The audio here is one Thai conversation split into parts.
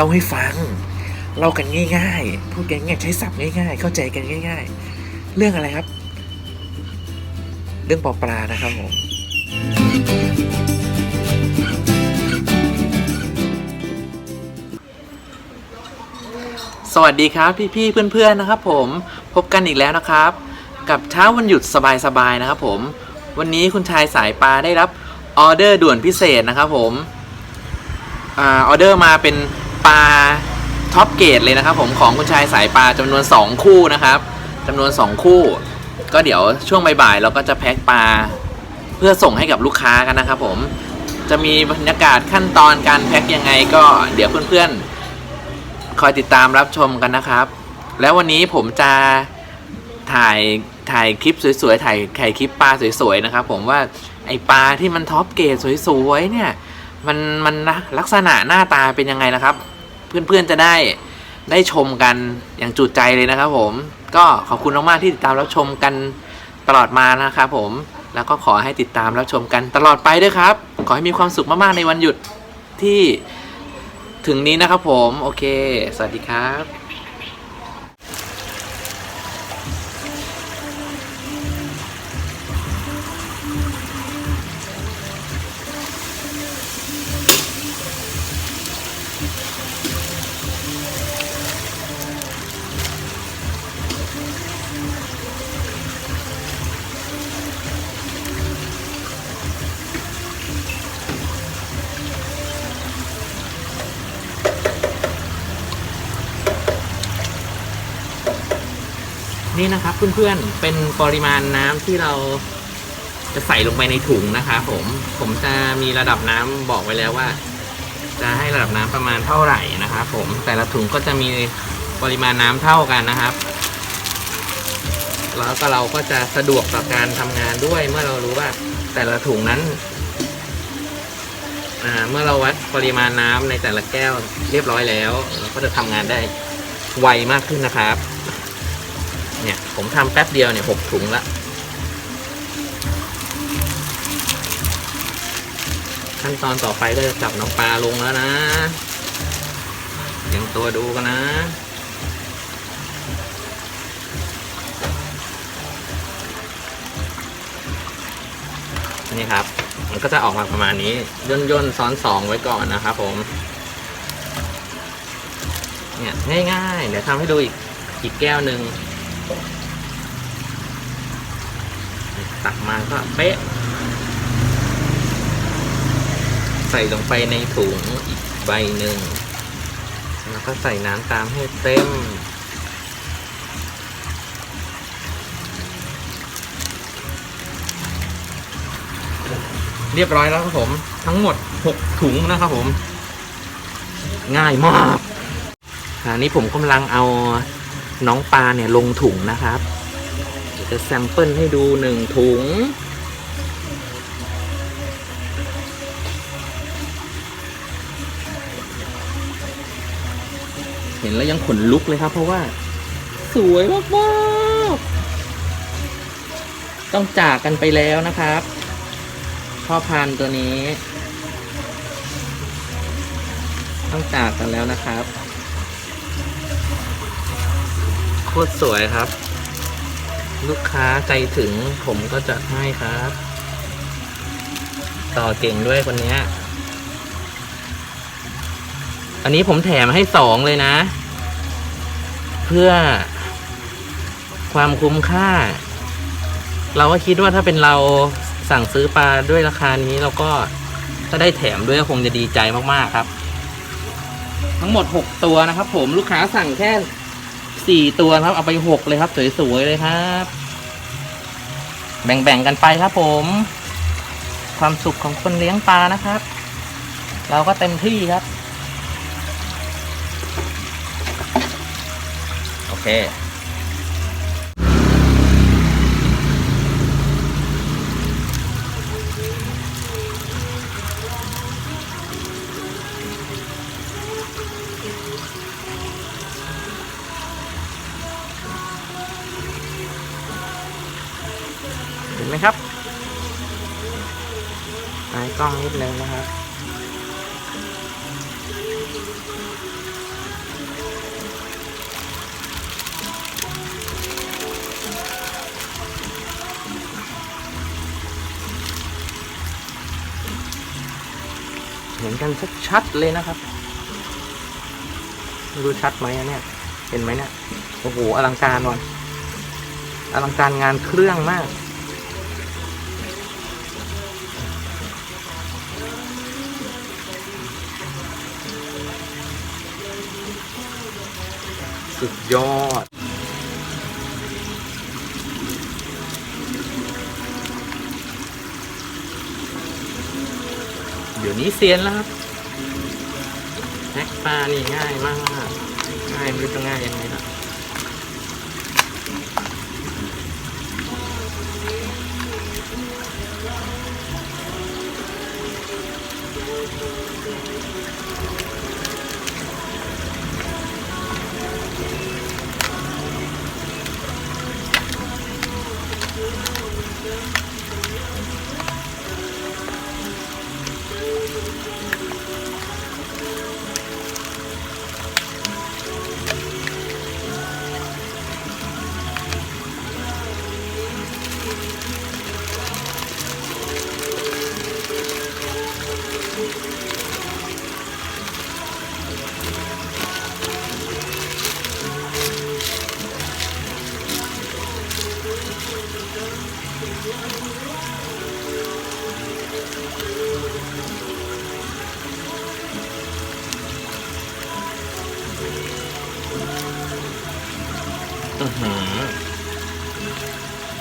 เล่าให้ฟังเล่ากันง่าย ๆ พูดกันง่ายๆใช้ศัพท์ง่าย ๆ เข้าใจกันง่าย ๆ เรื่องอะไรครับ เรื่องปอปลานะครับผมสวัสดีครับพี่ๆเพื่อนๆนะครับ ผมพบกันอีกแล้วนะครับ กับเช้าวันหยุดสบายๆนะครับ ผม วันนี้คุณชายสายปลาได้รับออเดอร์ด่วนพิเศษนะครับ ผมออเดอร์มาเป็น ปลาท็อปเกรดเลยนะครับ ผมของคุณชายสายปลาจำนวน 2 คู่นะครับจำนวน 2 คู่ ก็เดี๋ยวช่วงบ่ายๆเราก็จะแพ็คปลาเพื่อส่งให้กับลูกค้ากันนะครับ ผมจะมีบรรยากาศขั้นตอนการแพ็คยังไงก็เดี๋ยวเพื่อนๆ คอยติดตามรับชมกันนะครับ แล้ววันนี้ผมจะถ่ายถ่ายคลิปสวยๆถ่ายถ่ายคลิปปลาสวยๆนะครับ ผมว่าไอปลาที่มันท็อปเกรดสวยๆเนี่ย มันมันนะลักษณะหน้าตาเป็นยังไงนะครับ เพื่อนๆจะได้ได้ชมกันอย่างจุใจเลยนะครับ ผมก็ขอบคุณมากๆที่ติดตามรับชมกันตลอดมานะครับผมแล้วก็ขอให้ติดตามรับชมกันตลอดไปด้วยครับ ขอให้มีความสุขมากๆในวันหยุดที่ถึงนี้นะครับผม โอเค สวัสดีครับ นี่นะครับเพื่อนๆ เป็นปริมาณน้ำที่เราจะใส่ลงไปในถุงนะครับผมผมจะมีระดับน้ำบอกไว้แล้วว่า จะให้ระดับน้ำประมาณเท่าไหร่นะครับผมแต่ละถุงก็จะมีปริมาณน้ำเท่ากันนะครับ แล้วก็เราก็จะสะดวกต่อการทำงานด้วยเมื่อเรารู้ว่าแต่ละถุงนั้นเมื่อเราวัดปริมาณน้ำในแต่ละแก้วเรียบร้อยแล้ว เราก็จะทำงานได้ไวมากขึ้นนะครับ เนี่ย ผมทำแป๊บเดียวเนี่ยหกถุงละขั้นตอนต่อไปก็จะจับน้องปลาลงแล้วนะเตรียมตัวดูกันนะ นี่ครับ มันก็จะออกมาประมาณนี้ ย่นย่นซ้อนสองไว้ก่อนนะครับผม เนี่ยง่ายๆ เดี๋ยวทำให้ดูอีกอีกแก้วหนึ่ง ตักมาก็เป๊ะ ใส่ลงไปในถุงอีกใบหนึ่ง แล้วก็ใส่น้ำตามให้เต็มเรียบร้อยแล้วครับผม ทั้งหมด 6 ถุงนะครับผม ง่ายมากอันนี้ผมกำลังเอา น้องปลาเนี่ยลงถุงนะครับเดี๋ยวจะแซมเปิลให้ดูหนึ่งถุง เห็นแล้วยังขนลุกเลยครับ เพราะว่า สวยมากๆต้องจากกันไปแล้วนะครับ พ่อพันตัวนี้ ต้องจากกันแล้วนะครับ โคตรสวยครับ ลูกค้าใจถึงผมก็จะให้ครับ ต่อเก่งด้วยคนนี้อันนี้ผมแถมให้สองเลยนะ เพื่อความคุ้มค่า เราก็คิดว่าถ้าเป็นเราสั่งซื้อปลาด้วยราคานี้เราก็ถ้าได้แถมด้วยก็คงจะดีใจมาก ๆ ครับ ทั้งหมดหกตัวนะครับผมลูกค้าสั่งแค่ สี่ตัวครับ เอาไปหกเลยครับ สวยๆเลยครับ แบ่งๆกันไปครับผม ความสุขของคนเลี้ยงปลานะครับ เราก็เต็มที่ครับ โอเค เห็นไหมครับหายกล้องนิดนึงนะครับเห็นกันชัดๆเลยนะครับรู้ชัดไหมเนี่ย เห็นไหมเนี่ย โอ้โห อลังการวันอลังการงานเครื่องมาก สุดยอด เดี๋ยวนี้เซียนแล้วครับแฮกปลานี่ง่ายมาก ง่ายไม่รู้จะง่ายยังไงนะ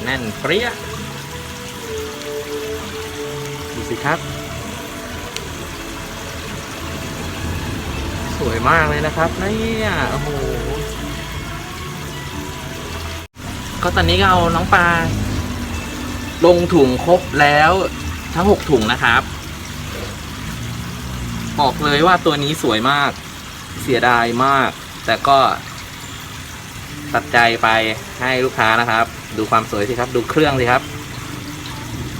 น่นเปรี้ยดูสิครับ สวยมากเลยนะครับเนี่ยโอ้โหก็ตอนนี้เอาน้องปลาลงถุงครบแล้วทั้งหกถุงนะครับ บอกเลยว่าตัวนี้สวยมาก เสียดายมาก แต่ก็ ตัดใจไปให้ลูกค้านะครับ ดูความสวยสิครับ ดูเครื่องสิครับ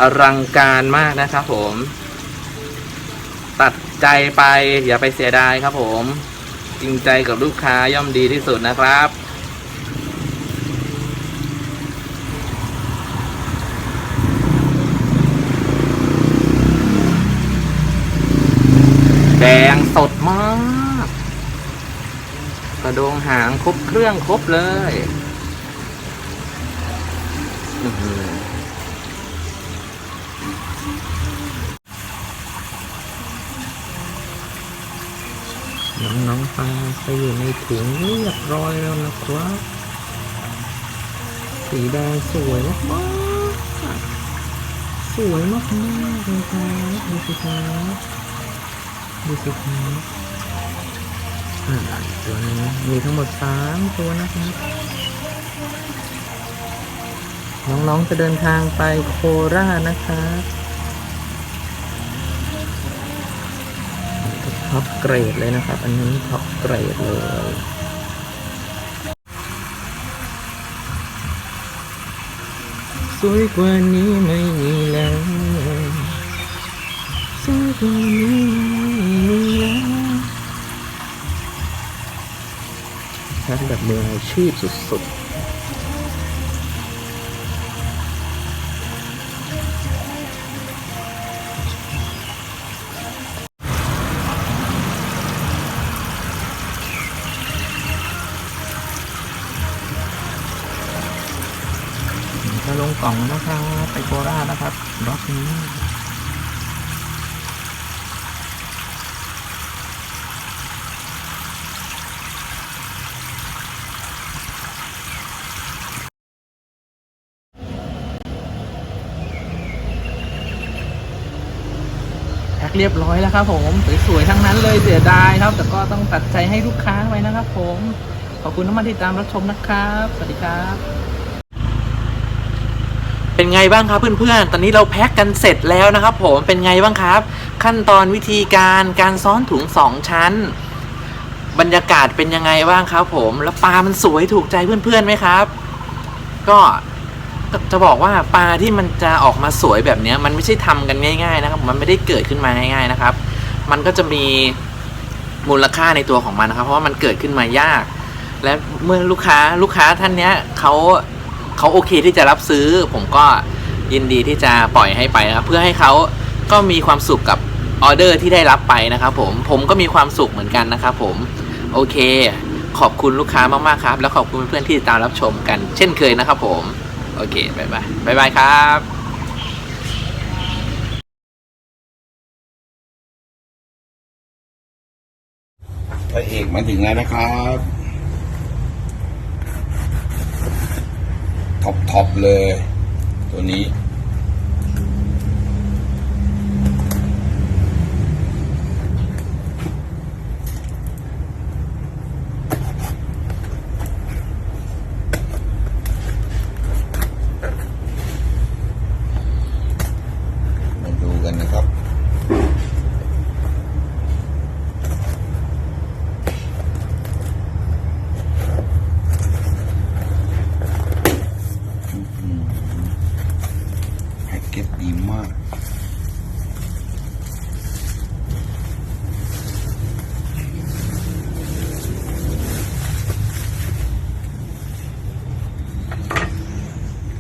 อลังการมากนะครับผม ตัดใจไปอย่าไปเสียดายครับผมจริงใจกับลูกค้าย่อมดีที่สุดนะครับ แดงสด ระโดงหางครบเครื่องครบเลยน้องน้องๆปลาไปอยู่ในถุงเรียบร้อยแล้วนะครับสีแดงสวยมากสวยมากๆเลยครับดูสิครับดูสิครับอ่าอีก ตัวนึงนะมีทั้งหมดสามตัวนะครับน้องๆจะเดินทางไปโคราชนะครับท็อปเกรดเลยนะครับ อันนี้ท็อปเกรดเลยสวยกว่านี้ไม่มีแล้วสวยกว่า มืออาชีพสุดๆจะลงกล่องนะครับ ไปโคราชนะครับรอบนี้ เรียบร้อยแล้วครับผมสวยๆทั้งนั้นเลยเสียดายครับ แต่ก็ต้องตัดใจให้ลูกค้าไว้นะครับ ผม ขอบคุณน้ำมันที่ตามรับชมนะครับ สวัสดีครับ เป็นไงบ้างครับเพื่อนๆ ตอนนี้เราแพ็คกันเสร็จแล้วนะครับ ผมเป็นไงบ้างครับ ขั้นตอนวิธีการการซ้อนถุงสองชั้น บรรยากาศเป็นยังไงบ้างครับ ผม แล้วปลามันสวยถูกใจเพื่อนๆไหมครับ ก็ จะบอกว่าปลาที่มันจะออกมาสวยแบบนี้มันไม่ใช่ทำกันง่าย ๆ นะครับ มันไม่ได้เกิดขึ้นมาง่ายๆนะครับ มันก็จะมีมูลค่าในตัวของมันนะครับ เพราะว่ามันเกิดขึ้นมายาก และเมื่อลูกค้าลูกค้าท่านเนี้ยเขาเขาโอเคที่จะรับซื้อ ผมก็ยินดีที่จะปล่อยให้ไปนะครับ เพื่อให้เขาก็มีความสุขกับออเดอร์ที่ได้รับไปนะครับ ผมผมก็มีความสุขเหมือนกันนะครับ ผมโอเค ขอบคุณลูกค้ามากๆครับ แล้วขอบคุณเพื่อนๆที่ติดตามรับชมกัน เช่นเคยนะครับผม โอเคบายบายบายบายครับพระเอกมาถึงแล้วนะครับท็อปท็อปเลย ตัวนี้ มาดูกันนะครับ แพ็กเกจดีมาก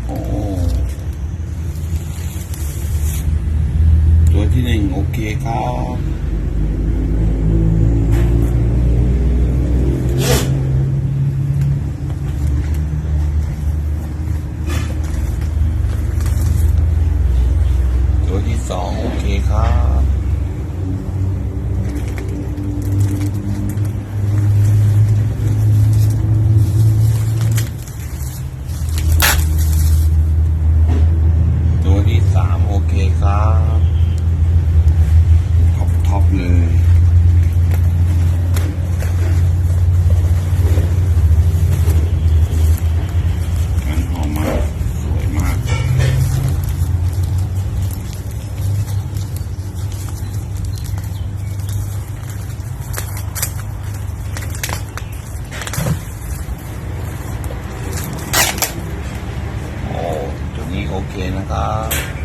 โอ้ ตัวที่หนึ่งโอเคครับ ตัวที่สองโอเคครับ ตัวที่สามโอเคครับ ท็อปท็อปเลยมันหอมมาก สวยมาก โอ้ตัว นี้โ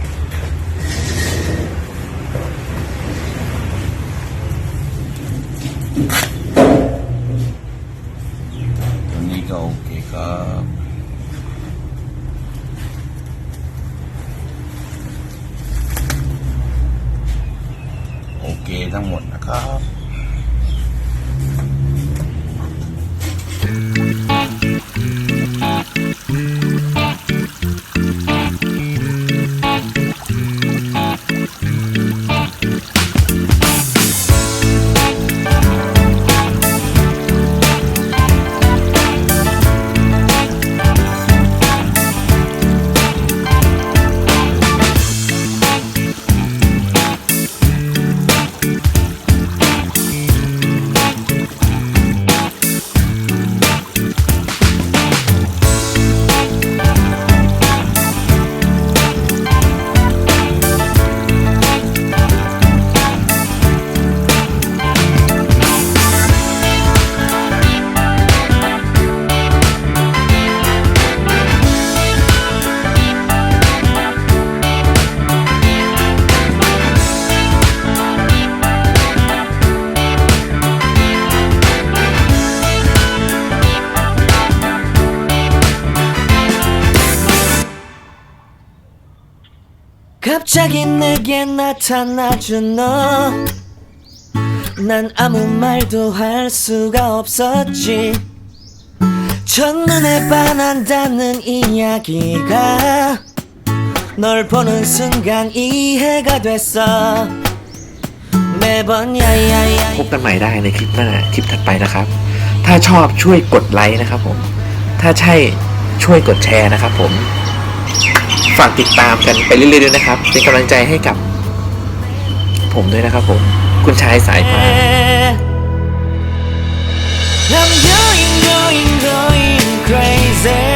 갑자기 내게 나타나준 너. 난 아무 말도 할 수가 없었지. 첫눈에 반한다는 이야기가 널 보는 순간 이해가 됐어. 매번 야야야. พบกันใหม่ได้ในคลิปหน้าคลิปถัดไปนะครับ ถ้าชอบช่วยกดไลค์นะครับผม ถ้าใช่ช่วยกดแชร์นะครับผม ฝากติดตามกันไปเรื่อยๆด้วยนะครับ เป็นกำลังใจให้กับ ผมด้วยนะครับผม คุณชายสายฟ้า I'm going, going, going crazy.